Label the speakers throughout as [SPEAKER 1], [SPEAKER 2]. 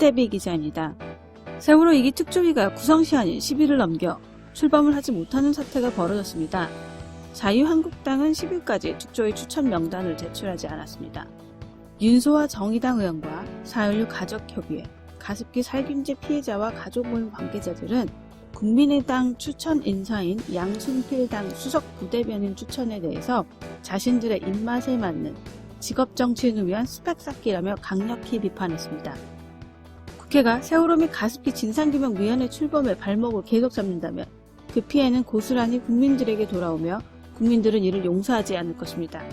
[SPEAKER 1] 김대비 기자입니다. 세월호 2기 특조위가 구성시 한인 10일을 넘겨 출범을 하지 못하는 사태가 벌어졌습니다. 자유한국당은 10일까지 특조위 추천 명단을 제출하지 않았습니다. 윤소와 정의당 의원과 4.16 가족협의회, 가습기 살균제 피해자와 가족 모임 관계자들은 국민의당 추천 인사인 양순필 당 수석 부대변인 추천에 대해서 자신들의 입맛에 맞는 직업 정치인을 위한 스펙 쌓기라며 강력히 비판했습니다. 국회가 세월호 및 가습기 진상규명위원회 출범의 발목을 계속 잡는다면 그 피해는 고스란히 국민들에게 돌아오며 국민들은 이를 용서하지 않을 것입니다.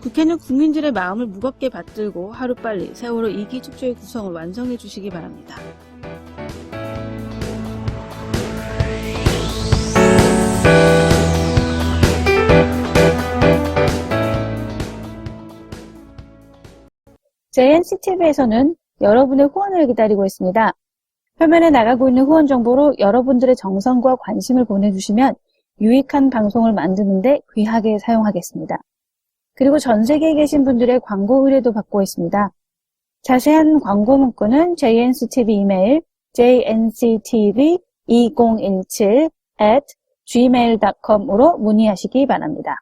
[SPEAKER 1] 국회는 국민들의 마음을 무겁게 받들고 하루빨리 세월호 2기 축조의 구성을 완성해 주시기 바랍니다. JNCTV에서는 여러분의 후원을 기다리고 있습니다. 화면에 나가고 있는 후원 정보로 여러분들의 정성과 관심을 보내주시면 유익한 방송을 만드는데 귀하게 사용하겠습니다. 그리고 전 세계에 계신 분들의 광고 의뢰도 받고 있습니다. 자세한 광고 문구는 JNCTV 이메일 jnctv2017 at gmail.com으로 문의하시기 바랍니다.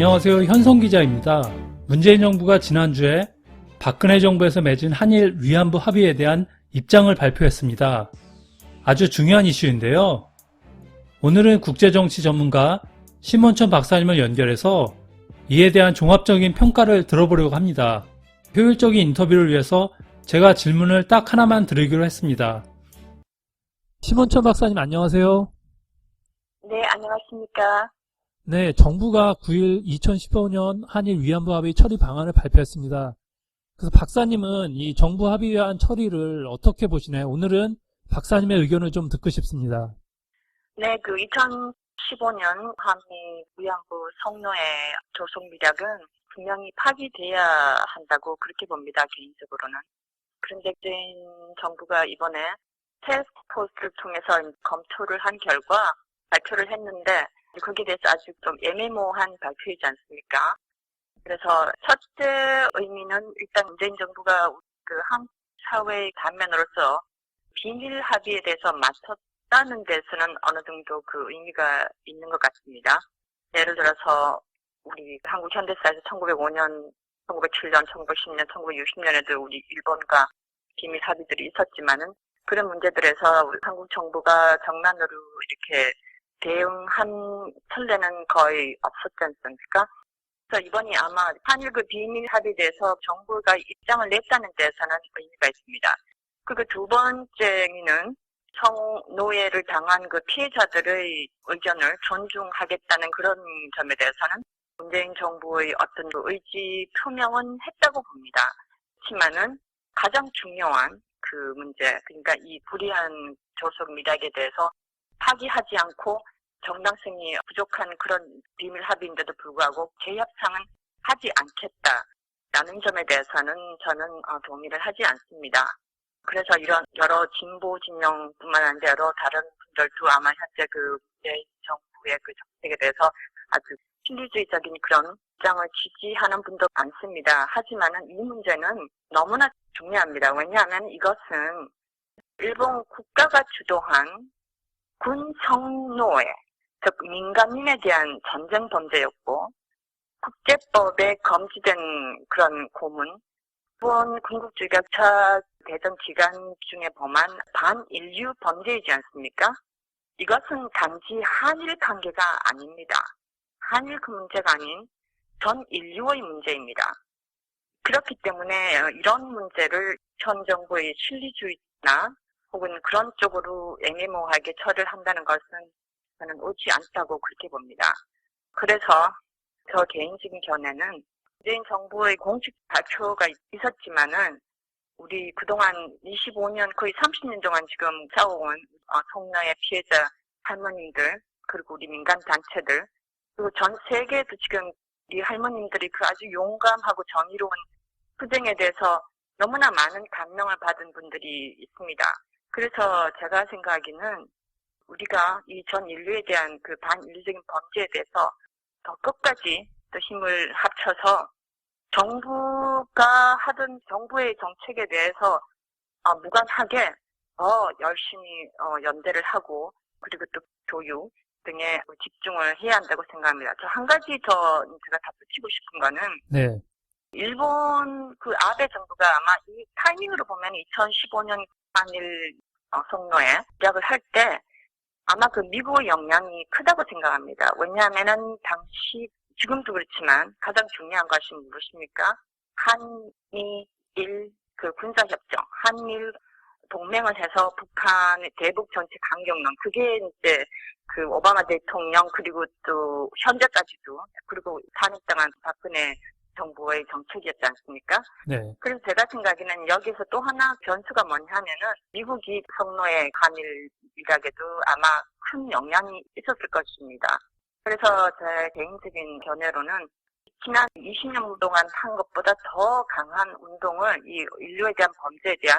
[SPEAKER 2] 안녕하세요. 현성 기자입니다. 문재인 정부가 지난주에 박근혜 정부에서 맺은 한일 위안부 합의에 대한 입장을 발표했습니다. 아주 중요한 이슈인데요. 오늘은 국제정치 전문가 심원천 박사님을 연결해서 이에 대한 종합적인 평가를 들어보려고 합니다. 효율적인 인터뷰를 위해서 제가 질문을 딱 하나만 드리기로 했습니다. 심원천 박사님 안녕하세요.
[SPEAKER 3] 네, 안녕하십니까.
[SPEAKER 2] 네, 정부가 9일 2015년 한일 위안부 합의 처리 방안을 발표했습니다. 그래서 박사님은 이 정부 합의안 처리를 어떻게 보시나요? 오늘은 박사님의 의견을 좀 듣고 싶습니다.
[SPEAKER 3] 네, 그 2015년 한미 위안부 성노의 조속 미략은 분명히 파기돼야 한다고 그렇게 봅니다, 개인적으로는. 그런데 문재인 정부가 이번에 테스트 포스를 통해서 검토를 한 결과 발표를 했는데 거기에 대해서 아주 좀 애매모호한 발표이지 않습니까? 그래서 첫째 의미는 일단 문재인 정부가 그 한국 사회의 단면으로서 비밀 합의에 대해서 맞섰다는 데서는 어느 정도 그 의미가 있는 것 같습니다. 예를 들어서 우리 한국 현대사에서 1905년, 1907년, 1910년, 1960년에도 우리 일본과 비밀 합의들이 있었지만은 그런 문제들에서 한국 정부가 정면으로 이렇게 대응한 선례는 거의 없었지 않습니까? 그래서 이번이 아마 한일 그 비밀 합의에 대해서 정부가 입장을 냈다는 데서는 의미가 있습니다. 그리고 두 번째는 성노예를 당한 그 피해자들의 의견을 존중하겠다는 그런 점에 대해서는 문재인 정부의 어떤 그 의지 표명은 했다고 봅니다. 그렇지만은 가장 중요한 그 문제, 그러니까 이 불이한 조속 미락에 대해서 파기하지 않고 정당성이 부족한 그런 비밀 합의인데도 불구하고 계약상은 하지 않겠다라는 점에 대해서는 저는 어, 동의를 하지 않습니다. 그래서 이런 여러 진보 진영뿐만 아니라 여러 다른 분들도 아마 현재 그 정부의 그 정책에 대해서 아주 신리주의적인 그런 입장을 지지하는 분도 많습니다. 하지만은 이 문제는 너무나 중요합니다. 왜냐하면 이것은 일본 국가가 주도한 군 성노예, 즉 민간인에 대한 전쟁 범죄였고 국제법에 검지된 그런 고문, 일본 군국주의가 차 대전 기간 중에 범한 반인류 범죄이지 않습니까? 이것은 단지 한일 관계가 아닙니다. 한일 그 문제가 아닌 전 인류의 문제입니다. 그렇기 때문에 이런 문제를 현 정부의 실리주의나 혹은 그런 쪽으로 애매모호하게 처리를 한다는 것은 저는 옳지 않다고 그렇게 봅니다. 그래서 저 개인적인 견해는 문재인 정부의 공식 발표가 있었지만은 우리 그동안 25년 거의 30년 동안 지금 싸워온 어, 성노예 피해자 할머님들 그리고 우리 민간 단체들 그리고 전 세계에도 지금 이 할머님들이 그 아주 용감하고 정의로운 투쟁에 대해서 너무나 많은 감명을 받은 분들이 있습니다. 그래서 제가 생각하기는 우리가 이 전 인류에 대한 그 반인류적인 범죄에 대해서 더 끝까지 또 힘을 합쳐서 정부가 하던 정부의 정책에 대해서 어, 무관하게 더 열심히 어, 연대를 하고 그리고 또 교육 등에 집중을 해야 한다고 생각합니다. 저 한 가지 더 제가 덧붙이고 싶은 거는
[SPEAKER 2] 네.
[SPEAKER 3] 일본 그 아베 정부가 아마 이 타이밍으로 보면 2015년 한일 어, 성노에 시작을 할 때 아마 그 미국의 영향이 크다고 생각합니다. 왜냐하면은 당시 지금도 그렇지만 가장 중요한 것이 무엇입니까? 한미일 그 군사협정, 한일 동맹을 해서 북한의 대북 정책 강경론 그게 이제 그 오바마 대통령 그리고 또 현재까지도 그리고 탄핵당한 박근혜 정부의 정책이었지 않습니까?
[SPEAKER 2] 네.
[SPEAKER 3] 그래서 제가 생각에는 여기서 또 하나 변수가 뭐냐 하면은 미국이 성노의 한일 일각에도 아마 큰 영향이 있었을 것입니다. 그래서 제 개인적인 견해로는 지난 20년 동안 한 것보다 더 강한 운동을 이 인류에 대한 범죄에 대한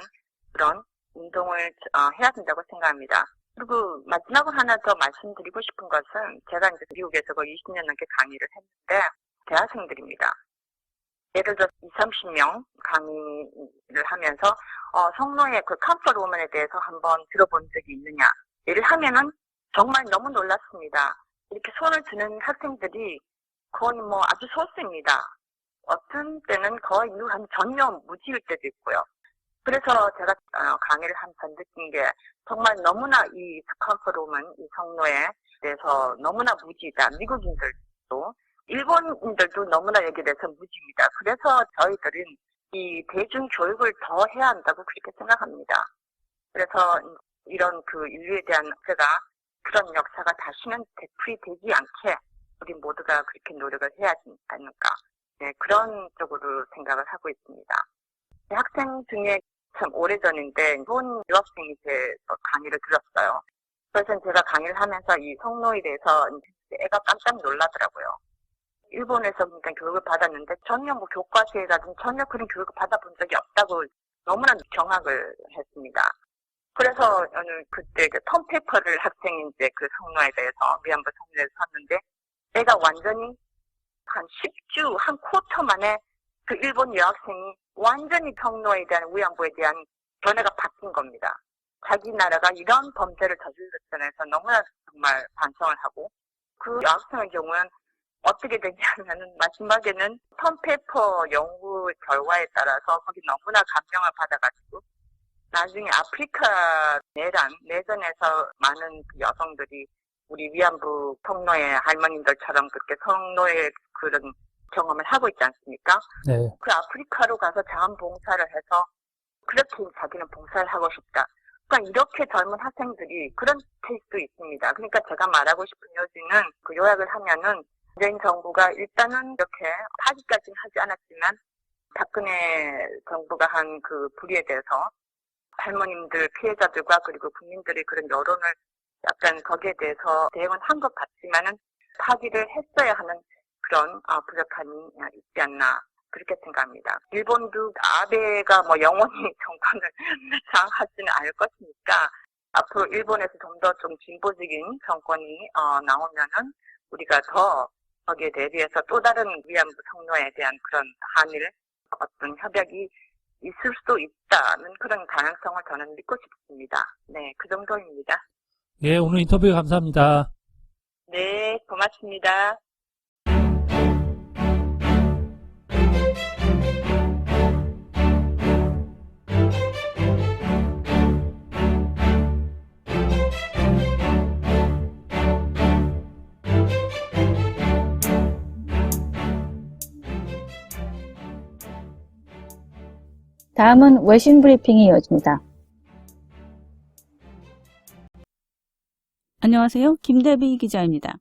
[SPEAKER 3] 그런 운동을 어, 해야 된다고 생각합니다. 그리고 마지막으로 하나 더 말씀드리고 싶은 것은 제가 이제 미국에서 거의 20년 넘게 강의를 했는데 대학생들입니다. 예를 들어 20, 30명 강의를 하면서 어, 성노의 그 컴포트 우먼에 대해서 한번 들어본 적이 있느냐 예를 하면은 정말 너무 놀랐습니다. 이렇게 손을 드는 학생들이 거의 뭐 아주 소수입니다. 어떤 때는 거의 한 전혀 무지일 때도 있고요. 그래서 제가 어, 강의를 하면서 느낀 게 정말 너무나 이 우먼, 이 성노에 대해서 너무나 무지다. 미국인들도 일본인들도 너무나 여기에 대해서 무지입니다. 그래서 저희들은 이 대중 교육을 더 해야 한다고 그렇게 생각합니다. 그래서 이런 그 인류에 대한 제가 그런 역사가 다시는 되풀이 되지 않게 우리 모두가 그렇게 노력을 해야 하지 않을까. 네, 그런 쪽으로 생각을 하고 있습니다. 학생 중에 참 오래전인데 일본 유학생이 제 강의를 들었어요. 그래서 제가 강의를 하면서 이 성노에 대해서 애가 깜짝 놀라더라고요. 일본에서 그러니까 교육을 받았는데 전혀 뭐 교과서에라든지 전혀 그런 교육을 받아본 적이 없다고 너무나 경악을 했습니다. 그래서 오늘 그때 그 텀페퍼를 학생이 이제 그 성노에 대해서 성노에 대해서 샀는데 애가 완전히 한 10주, 한 쿼터 만에 그 일본 여학생이 완전히 성노에 대한 위안부에 대한 견해가 바뀐 겁니다. 자기 나라가 이런 범죄를 저질렀다는 해서 너무나 정말 반성을 하고 그 여학생의 경우는 어떻게 되냐면은 마지막에는 텀페퍼 연구 결과에 따라서 거기 너무나 감명을 받아가지고 나중에 아프리카 내란 내전에서 많은 그 여성들이 우리 위안부 성노의 할머님들처럼 그렇게 성노의 그런 경험을 하고 있지 않습니까?
[SPEAKER 2] 네.
[SPEAKER 3] 그 아프리카로 가서 자원봉사를 해서 그렇게 자기는 봉사를 하고 싶다. 그러니까 이렇게 젊은 학생들이 그런 케이스도 있습니다. 그러니까 제가 말하고 싶은 요지는 그 요약을 하면은 문재인 정부가 일단은 이렇게 파기까지는 하지 않았지만 박근혜 정부가 한 그 불의에 대해서 할머님들 피해자들과 그리고 국민들의 그런 여론을 약간 거기에 대해서 대응은 한 것 같지만은 파기를 했어야 하는 그런 아, 부족함이 있지 않나 그렇게 생각합니다. 일본도 아베가 뭐 영원히 정권을 장악하지는 않을 것이니까 앞으로 일본에서 좀 더좀 진보적인 정권이 어, 나오면은 우리가 더 거기에 대비해서 또 다른 위안부 성노에 대한 그런 한일 어떤 협약이 있을 수도 있다는 그런 가능성을 저는 믿고 싶습니다. 네, 그 정도입니다.
[SPEAKER 2] 예, 오늘 인터뷰 감사합니다.
[SPEAKER 3] 네, 고맙습니다.
[SPEAKER 1] 다음은 외신 브리핑이 이어집니다. 안녕하세요. 김대비 기자입니다.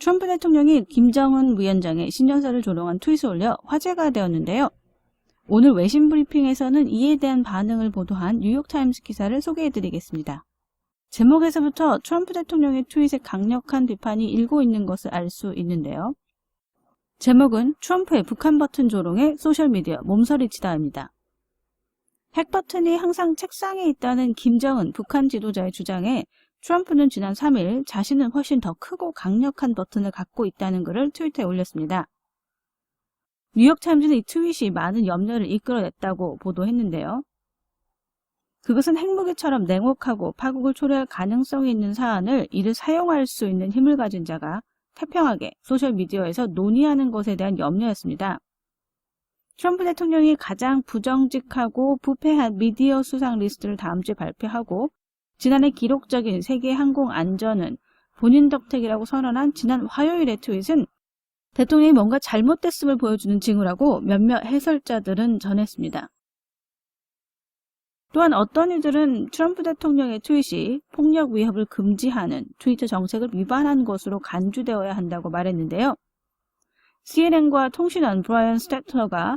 [SPEAKER 1] 트럼프 대통령이 김정은 위원장의 신년사를 조롱한 트윗을 올려 화제가 되었는데요. 오늘 외신 브리핑에서는 이에 대한 반응을 보도한 뉴욕타임스 기사를 소개해드리겠습니다. 제목에서부터 트럼프 대통령의 트윗에 강력한 비판이 일고 있는 것을 알 수 있는데요. 제목은 트럼프의 북한 버튼 조롱에 소셜미디어 몸서리치다입니다. 핵 버튼이 항상 책상에 있다는 김정은 북한 지도자의 주장에 트럼프는 지난 3일 자신은 훨씬 더 크고 강력한 버튼을 갖고 있다는 글을 트위터에 올렸습니다. 뉴욕타임즈는 이 트윗이 많은 염려를 이끌어냈다고 보도했는데요. 그것은 핵무기처럼 냉혹하고 파국을 초래할 가능성이 있는 사안을 이를 사용할 수 있는 힘을 가진 자가 태평하게 소셜미디어에서 논의하는 것에 대한 염려였습니다. 트럼프 대통령이 가장 부정직하고 부패한 미디어 수상 리스트를 다음 주에 발표하고 지난해 기록적인 세계 항공 안전은 본인 덕택이라고 선언한 지난 화요일의 트윗은 대통령이 뭔가 잘못됐음을 보여주는 징후라고 몇몇 해설자들은 전했습니다. 또한 어떤 이들은 트럼프 대통령의 트윗이 폭력 위협을 금지하는 트위터 정책을 위반한 것으로 간주되어야 한다고 말했는데요. CNN과 통신원 브라이언 스태틀러가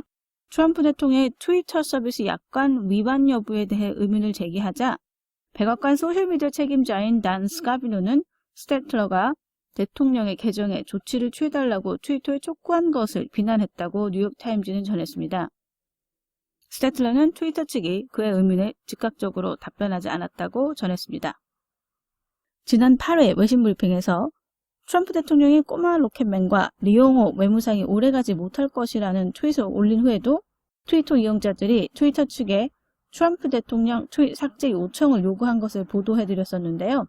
[SPEAKER 1] 트럼프 대통령의 트위터 서비스 약관 위반 여부에 대해 의문을 제기하자 백악관 소셜미디어 책임자인 단 스카비노는 스태틀러가 대통령의 계정에 조치를 취해달라고 트위터에 촉구한 것을 비난했다고 뉴욕타임즈는 전했습니다. 스태틀러는 트위터 측이 그의 의문에 즉각적으로 답변하지 않았다고 전했습니다. 지난 8회 외신 브리핑에서 트럼프 대통령이 꼬마 로켓맨과 리용호 외무상이 오래가지 못할 것이라는 트윗을 올린 후에도 트위터 이용자들이 트위터 측에 트럼프 대통령 트윗 삭제 요청을 요구한 것을 보도해드렸었는데요.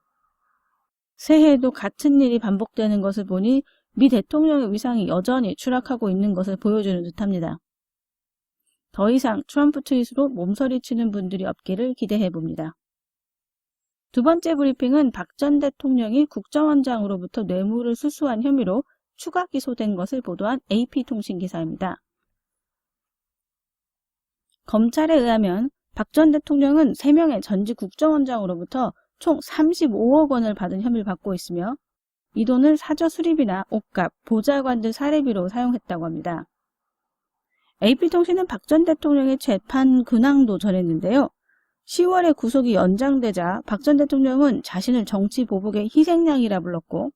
[SPEAKER 1] 새해에도 같은 일이 반복되는 것을 보니 미 대통령의 위상이 여전히 추락하고 있는 것을 보여주는 듯합니다. 더 이상 트럼프 트윗으로 몸서리 치는 분들이 없기를 기대해 봅니다. 두 번째 브리핑은 박 전 대통령이 국정원장으로부터 뇌물을 수수한 혐의로 추가 기소된 것을 보도한 AP통신 기사입니다. 검찰에 의하면 박 전 대통령은 3명의 전직 국정원장으로부터 총 35억 원을 받은 혐의를 받고 있으며 이 돈을 사저 수립이나 옷값, 보좌관들 사례비로 사용했다고 합니다. AP통신은 박 전 대통령의 재판 근황도 전했는데요. 10월에 구속이 연장되자 박 전 대통령은 자신을 정치 보복의 희생양이라 불렀고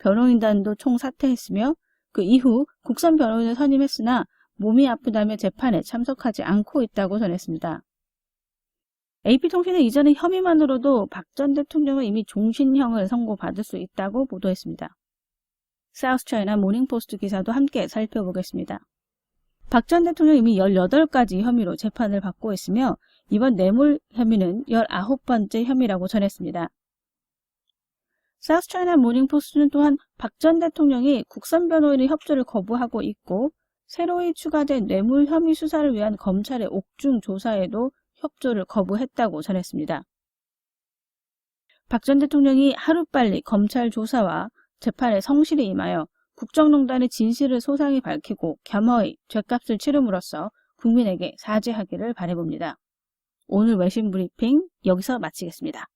[SPEAKER 1] 변호인단도 총 사퇴했으며 그 이후 국선 변호인을 선임했으나 몸이 아프다며 재판에 참석하지 않고 있다고 전했습니다. AP통신은 이전의 혐의만으로도 박 전 대통령은 이미 종신형을 선고받을 수 있다고 보도했습니다. 사우스차이나 모닝포스트 기사도 함께 살펴보겠습니다. 박 전 대통령이 이미 18가지 혐의로 재판을 받고 있으며 이번 뇌물 혐의는 19번째 혐의라고 전했습니다. 사우스차이나 모닝포스트는 또한 박 전 대통령이 국선 변호인의 협조를 거부하고 있고 새로이 추가된 뇌물 혐의 수사를 위한 검찰의 옥중 조사에도 협조를 거부했다고 전했습니다. 박 전 대통령이 하루빨리 검찰 조사와 재판에 성실히 임하여 국정농단의 진실을 소상히 밝히고 겸허히 죄값을 치름으로써 국민에게 사죄하기를 바라봅니다. 오늘 외신 브리핑 여기서 마치겠습니다.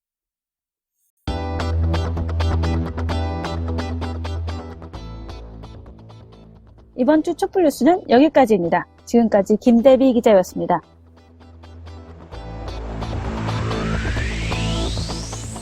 [SPEAKER 1] 이번 주 촛불 뉴스는 여기까지입니다. 지금까지 김대비 기자였습니다.